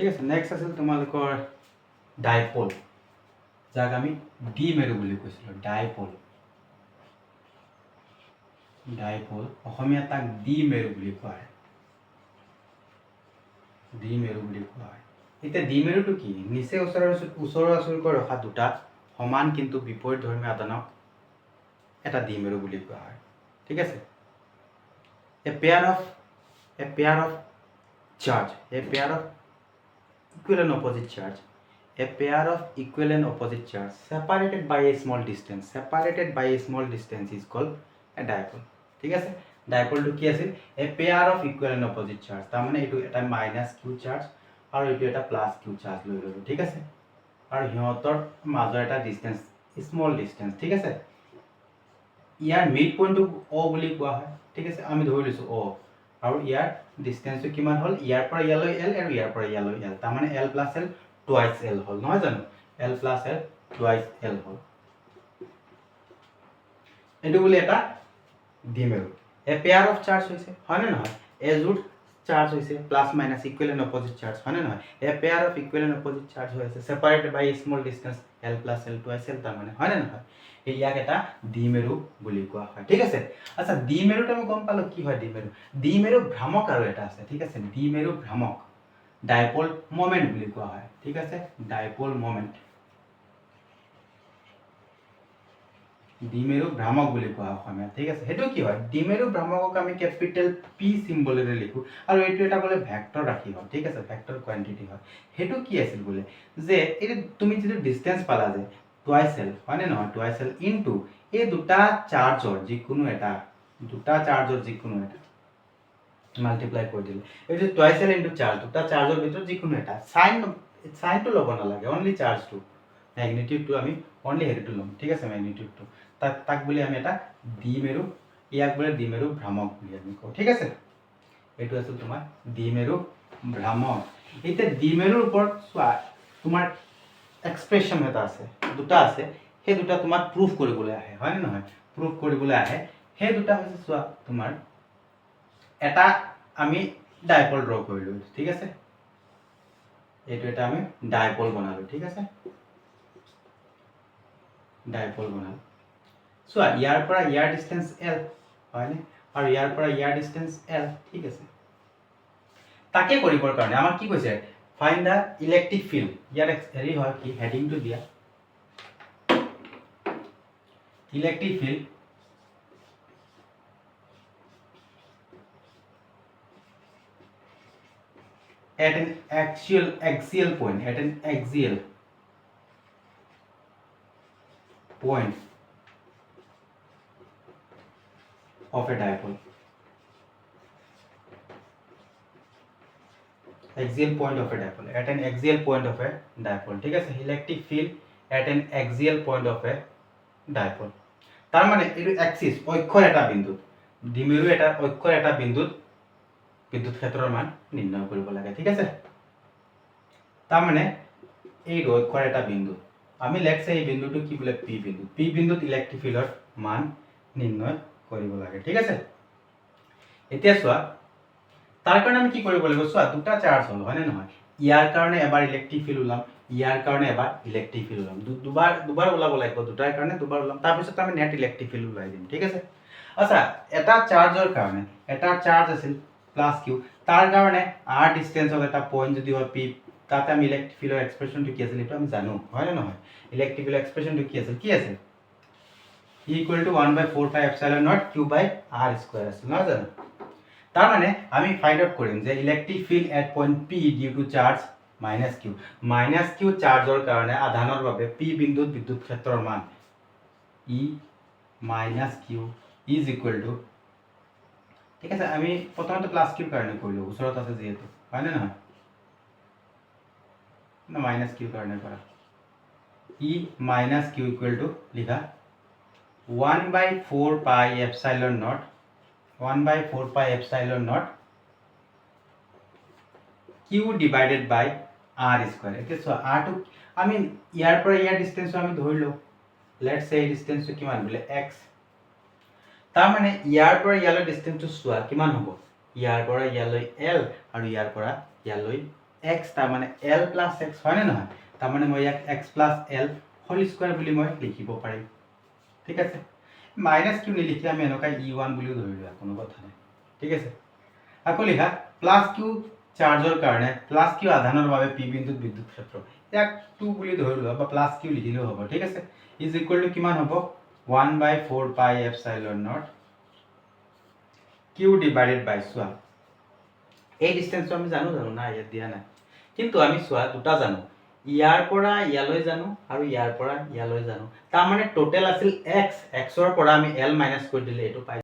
ঠিক আছে নেক্সট আছিল তোমালোকৰ ডাইপল যাক আমি ডি মেৰু বুলি কৈছিলোঁ ডাইপল ডাইপল অসমীয়াত তাক ডি মেৰু বুলি কোৱা হয়। ডি মেৰু বুলি কোৱা হয়। এতিয়া ডি মেৰুটো কি? নিচে ওচৰা ওচৰা ওচৰিকৈ ৰখা দুটা, সমান কিন্তু বিপৰীত ধৰ্মীয় আদানক এটা ডি মেৰু বুলি কোৱা হয়। ঠিক আছে? A pair of a pair of charge a pair of equal and opposite charge. A pair of equal and opposite charge separated by a small distance. Separated by a small distance is called a dipole. ঠিক আছে? ডাইপলটো কি আছিল? A pair of equal and opposite charge তাৰমানে এইটো এটা minus Q charge আৰু এইটো এটা প্লাছ কিউ চাৰ্জ লৈ ল'লোঁ। ঠিক আছে? আৰু সিহঁতৰ মাজৰ এটা ডিষ্টেঞ্চ স্মল ডিষ্টেঞ্চ ঠিক আছে? ইয়াৰ মিড পইণ্টটো অ' বুলি কোৱা হয়। ঠিক আছে? আমি ধৰি লৈছোঁ অ' আৰু ইয়াৰ ডিষ্টেঞ্চটো কিমান হ'ল? ইয়াৰ পৰা এল আৰু ইয়াৰ পৰা ইয়ালৈ এল তাৰমানে এল প্লাছ এল টুৱাইচ এল হ'ল, নহয় জানো? এল প্লাছ এল টুৱাইচ এল হ'ল। এইটো বুলি এটা দিম আৰু এ পেয়াৰ অফ চাৰ্জ হৈছে, হয়নে নহয়? এজোৰ চাৰ্জ হৈছে plus minus equal and opposite charge হয়নে নহয়? A pair of equal and opposite charge হৈ আছে separated by small distance L plus L twice L তাৰমানে, হয়নে নহয়? এই ইয়াক এটা দ্বিমেৰু বুলি কোৱা হয়। ঠিক আছে? আচ্ছা দ্বিমেৰুত আমি গম পালোঁ, কি হয় দ্বিমেৰু দ্বিমেৰু ভ্ৰামক আৰু এটা আছে, ঠিক আছে? দ্বিমেৰু ভ্ৰামক, ডাইপল মমেণ্ট বুলি কোৱা হয়, ঠিক আছে? Dipole moment. ডিমেৰু ভ্ৰামক বুলি কোৱা অসমীয়াত, ঠিক আছে? সেইটো কি হয়? ডিমেৰু ভ্ৰামকক আমি কেপিটেল পি চিম্বলেৰে লিখোঁ, আৰু এইটো এটা বোলে ভেক্টৰ ৰাশি হয়, ঠিক আছে? ভেক্টৰ কোৱান্টিটি হয়। সেইটো কি আছিল বোলে? যে এইটো তুমি যিটো ডিষ্টেঞ্চ পালা যে টুৱাইচ এল হয়নে নহয় টুৱাইচ ইনটু এই দুটা চাৰ্জৰ যিকোনো এটা দুটা চাৰ্জৰ যিকোনো এটা মাল্টিপ্লাই কৰি দিলে। এইটো টুৱাইচ এল ইনটু চাৰ্জ দুটা চাৰ্জৰ ভিতৰত যিকোনো এটা চাইন চাইনটো ল'ব নালাগে অনলি চাৰ্জটো মেগনিটিউডটো আমি অনলি হেৰিটো ল'ম ঠিক আছে মেগনিটিউডটো তাক তাক বুলি আমি এটা দ্বিমেৰু ইয়াক বোলে দ্বিমেৰু ভ্ৰামক বুলি আমি কওঁ ঠিক আছে? এইটো আছিল তোমাৰ দ্বিমেৰু ভ্ৰামক এতিয়া দ্বিমেৰুৰ ওপৰত চোৱা তোমাৰ এক্সপ্ৰেশ্যন এটা আছে, দুটা আছে, সেই দুটা তোমাক প্ৰুফ কৰিবলৈ আহে হয়নে নহয়? প্ৰুফ কৰিবলৈ আহে। সেই দুটা হৈছে চোৱা, তোমাৰ এটা আমি ডাইপল ড্ৰ কৰিলোঁ, ঠিক আছে? এইটো এটা আমি ডাইপল বনালোঁ, ঠিক আছে? ডাইপল বনালোঁ। চোৱা, ইয়াৰ পৰা ইয়াৰ ডিষ্টেঞ্চ এল হয়নে? আৰু ইয়াৰ পৰা ইয়াৰ ডিষ্টেঞ্চ এল ঠিক আছে? তাকে কৰিবৰ কাৰণে, আমাক কি কৈছে? Find the electric field ex- হেৰি হয় কি হেডিংটো দিয়া electric field at an axial axial point at an axial point of a dipole axial point of a dipole, at an axial point of a dipole, ঠিক আছে? electric field at an axial point of a dipole. তাৰ মানে এইটো axis অক্ষৰ এটা বিন্দুত ডিমেৰু এটা অক্ষৰ এটা বিন্দুত, বিদ্যুৎ ক্ষেত্ৰৰ মান নিৰ্ণয় কৰিব লাগে, ঠিক আছে? তাৰমানে এই অক্ষৰ এটা বিন্দু আমি লেটছে এই বিন্দুটো কি বোলে পি বিন্দু পি বিন্দুত ইলেক্ট্ৰিক ফিল্ডৰ মান নিৰ্ণয় কৰিব লাগে, ঠিক আছে? এতিয়া চোৱা তাৰ কাৰণে আমি কি কৰিব লাগিব? চোৱা, দুটা চাৰ্জ হ'ল, হয়নে নহয়? ইয়াৰ কাৰণে এবাৰ ইলেক্ট্ৰিক ফিল্ড ওলাম, ইয়াৰ কাৰণে এবাৰ ইলেক্ট্ৰিক ফিল্ড ওলাম। দুবাৰ দুবাৰ ওলাব লাগিব, দুটাৰ কাৰণে দুবাৰ ওলাম। তাৰপিছত আমি নেট ইলেক্ট্ৰিক ফিল্ড ওলাই দিম, ঠিক আছে? আচ্ছা এটা চাৰ্জৰ কাৰণে, এটা চাৰ্জ আছিল প্লাছ কিউ তাৰ কাৰণে আৰ ডিষ্টেঞ্চত এটা পইণ্ট যদি হয় পি তাতে আমি ইলেক্ট্ৰিক ফিল্ডৰ এক্সপ্ৰেশ্যনটো কি আছিল, এইটো আমি জানো, হয়নে নহয়? ইলেক্ট্ৰিক ফিল্ডৰ এক্সপ্ৰেশ্যনটো কি আছিল কি আছিল? Equal to one by four pi epsilon nought q by r square আছিল, নহয় জানো? তাৰমানে আমি ফাইণ্ড আউট কৰিম যে electric field at point P due to charge minus q minus q চাৰ্জৰ কাৰণে আধানৰ বাবে পি বিন্দুত বিদ্যুৎ ক্ষেত্ৰৰ মান E minus q is equal to ঠিক আছে, আমি প্ৰথমতে প্লাছ কিউৰ কাৰণে কৰিলোঁ, ওচৰত আছে যিহেতু হয়নে নহয়? মাইনাছ কিউৰ কাৰণে কৰা। E minus q equal to লিখা one by four pi epsilon nought one by four pi epsilon nought q divided by r square এতিয়া চোৱা আৰটো আমি ইয়াৰ পৰা ইয়াৰ ডিষ্টেঞ্চটো আমি ধৰি লওঁ লেটছ এই ডিষ্টেঞ্চটো কিমান বোলে এক্স তাৰমানে ইয়াৰ পৰা ইয়ালৈ ডিষ্টেঞ্চটো চোৱা কিমান হ'ব? ইয়াৰ পৰা ইয়ালৈ এল আৰু ইয়াৰ পৰা ইয়ালৈ এক্স তাৰমানে এল প্লাছ এক্স হয়নে নহয়? তাৰমানে মই ইয়াক X plus L whole square বুলি মই লিখিব পাৰিম। ঠিক আছে? মাইনাছ কিউ নিলিখি আমি এনেকুৱা ই ওৱান বুলিও ধৰি লোৱা, কোনো কথা নাই। ঠিক আছে? আকৌ লিখা প্লাছ কিউ চাৰ্জৰ কাৰণে প্লাছ কিউ আধানৰ বাবে পি বিন্দুত বিদ্যুৎ ক্ষেত্ৰ। ইয়াক টু বুলি ধৰি লোৱা বা প্লাছ কিউ লিখিলেও হ'ব, ঠিক আছে? ইজ ইকুৱেল টু কিমান হ'ব? One by four pi epsilon nought q divided by চোৱা। এই ডিষ্টেঞ্চটো আমি জানো জানো, নাই, ইয়াত দিয়া নাই। কিন্তু আমি চোৱা, দুটা জানো। ইয়াৰ পৰা ইয়ালৈ জানো আৰু ইয়াৰ পৰা ইয়ালৈ জানো। তাৰমানে টোটেল আছিল এক্স এক্সৰ পৰা আমি এল মাইনাছ কৰি দিলে, এইটো পাই